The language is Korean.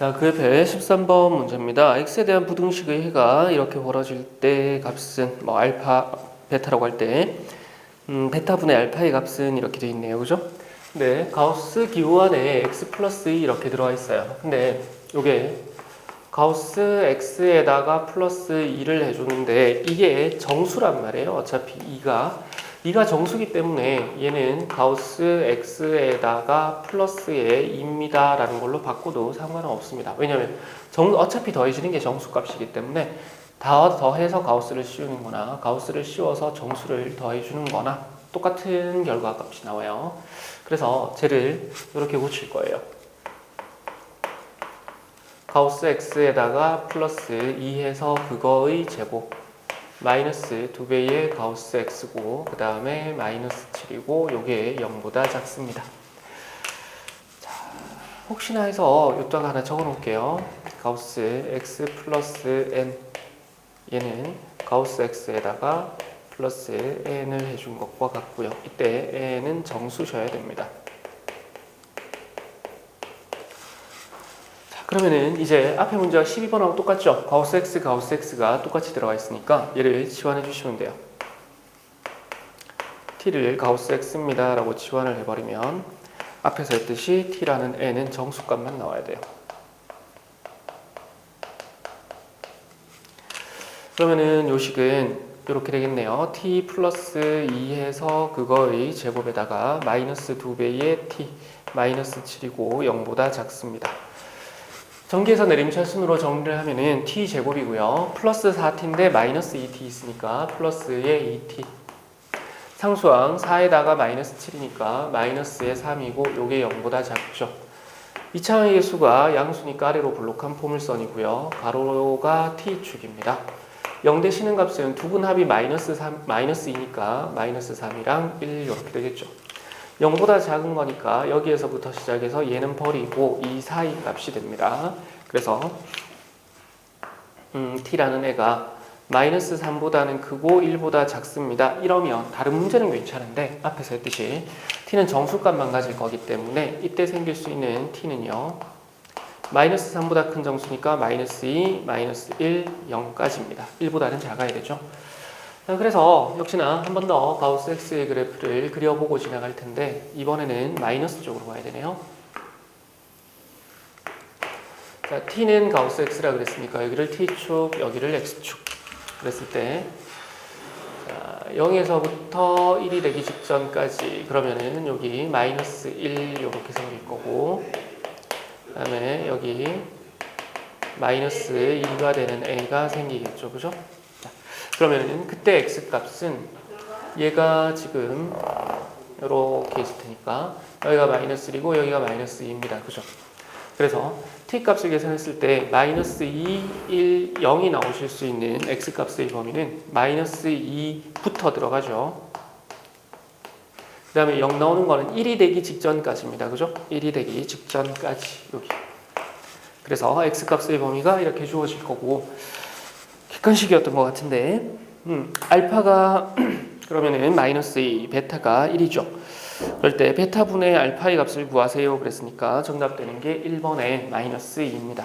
자, 그 옆에 13번 문제입니다. x에 대한 부등식의 해가 이렇게 벌어질 때 값은 뭐 알파, 베타라고 할 때 음, 베타분의 알파의 값은 이렇게 돼 있네요. 그죠? 네, 가우스 기호 안에 x 플러스 2 이렇게 들어가 있어요. 근데 요게 가우스 x에다가 플러스 2를 해주는데 이게 정수란 말이에요. 어차피 2가 2가 정수기 때문에 얘는 가우스 x에다가 플러스에 2입니다 라는 걸로 바꿔도 상관은 없습니다. 왜냐하면 정, 어차피 더해지는 게 정수값이기 때문에 다 더해서 가우스를 씌우는 거나 가우스를 씌워서 정수를 더해주는 거나 똑같은 결과값이 나와요. 그래서 쟤를 이렇게 고칠 거예요. 가우스 x에다가 플러스 2해서 그거의 제곱 마이너스 2배의 가우스 x고 그 다음에 마이너스 7이고 요게 0보다 작습니다. 자, 혹시나 해서 요따가 하나 적어 놓을게요. 가우스 x 플러스 n 얘는 가우스 x에다가 플러스 n을 해준 것과 같고요. 이때 n은 정수셔야 됩니다. 그러면은 이제 앞에 문제와 12번하고 똑같죠? 가우스 x, 가우스 x가 똑같이 들어가 있으니까 얘를 치환해 주시면 돼요. t를 가우스 x입니다 라고 치환을 해버리면 앞에서 했듯이 t라는 n은 정수값만 나와야 돼요. 그러면은 요식은 이렇게 되겠네요. t 플러스 2 해서 그거의 제곱에다가 마이너스 2배의 t 마이너스 7이고 0보다 작습니다. 전기에서 내림차 순으로 정리를 하면은 t 제곱이고요. 플러스 4t인데 마이너스 2t 있으니까 플러스의 2t. 상수항 4에다가 마이너스 7이니까 마이너스의 3이고 요게 0보다 작죠. 이차항의 수가 양수니까 아래로 볼록한 포물선이고요. 가로가 t축입니다. 0 대시는 값은 두 분 합이 마이너스 3, 마이너스 2니까 마이너스 3이랑 1 이렇게 되겠죠. 0보다 작은 거니까 여기에서부터 시작해서 얘는 버리고 이 사이 값이 됩니다. 그래서 음, t라는 애가 마이너스 3보다는 크고 1보다 작습니다. 이러면 다른 문제는 괜찮은데 앞에서 했듯이 t는 정수값만 가질 거기 때문에 이때 생길 수 있는 t는요. 마이너스 3보다 큰 정수니까 마이너스 2, 마이너스 1, 0까지입니다. 1보다는 작아야 되죠. 자, 그래서 역시나 한 번 더 가우스 x의 그래프를 그려보고 지나갈 텐데 이번에는 마이너스 쪽으로 가야 되네요. 자, t는 가우스 x라 그랬으니까 여기를 t축, 여기를 x축 그랬을 때 자, 0에서부터 1이 되기 직전까지 그러면은 여기 마이너스 1 이렇게 생길 거고 그 다음에 여기 마이너스 2가 되는 a가 생기겠죠 그죠? 자, 그러면은 그때 x 값은 얘가 지금 이렇게 있을 테니까 여기가 마이너스 1이고 여기가 마이너스 2입니다 그죠? 그래서 t 값을 계산했을 때 마이너스 2, 1, 0이 나오실 수 있는 x 값의 범위는 마이너스 2부터 들어가죠. 그 다음에 0 나오는 거는 1이 되기 직전까지입니다. 그죠? 1이 되기 직전까지 여기. 그래서 x 값의 범위가 이렇게 주어질 거고 객관식이었던 것 같은데 음, 알파가 그러면은 마이너스 2, 베타가 1이죠. 그럴 때 베타분의 알파의 값을 구하세요 그랬으니까 정답 되는 게 1번의 마이너스 2입니다.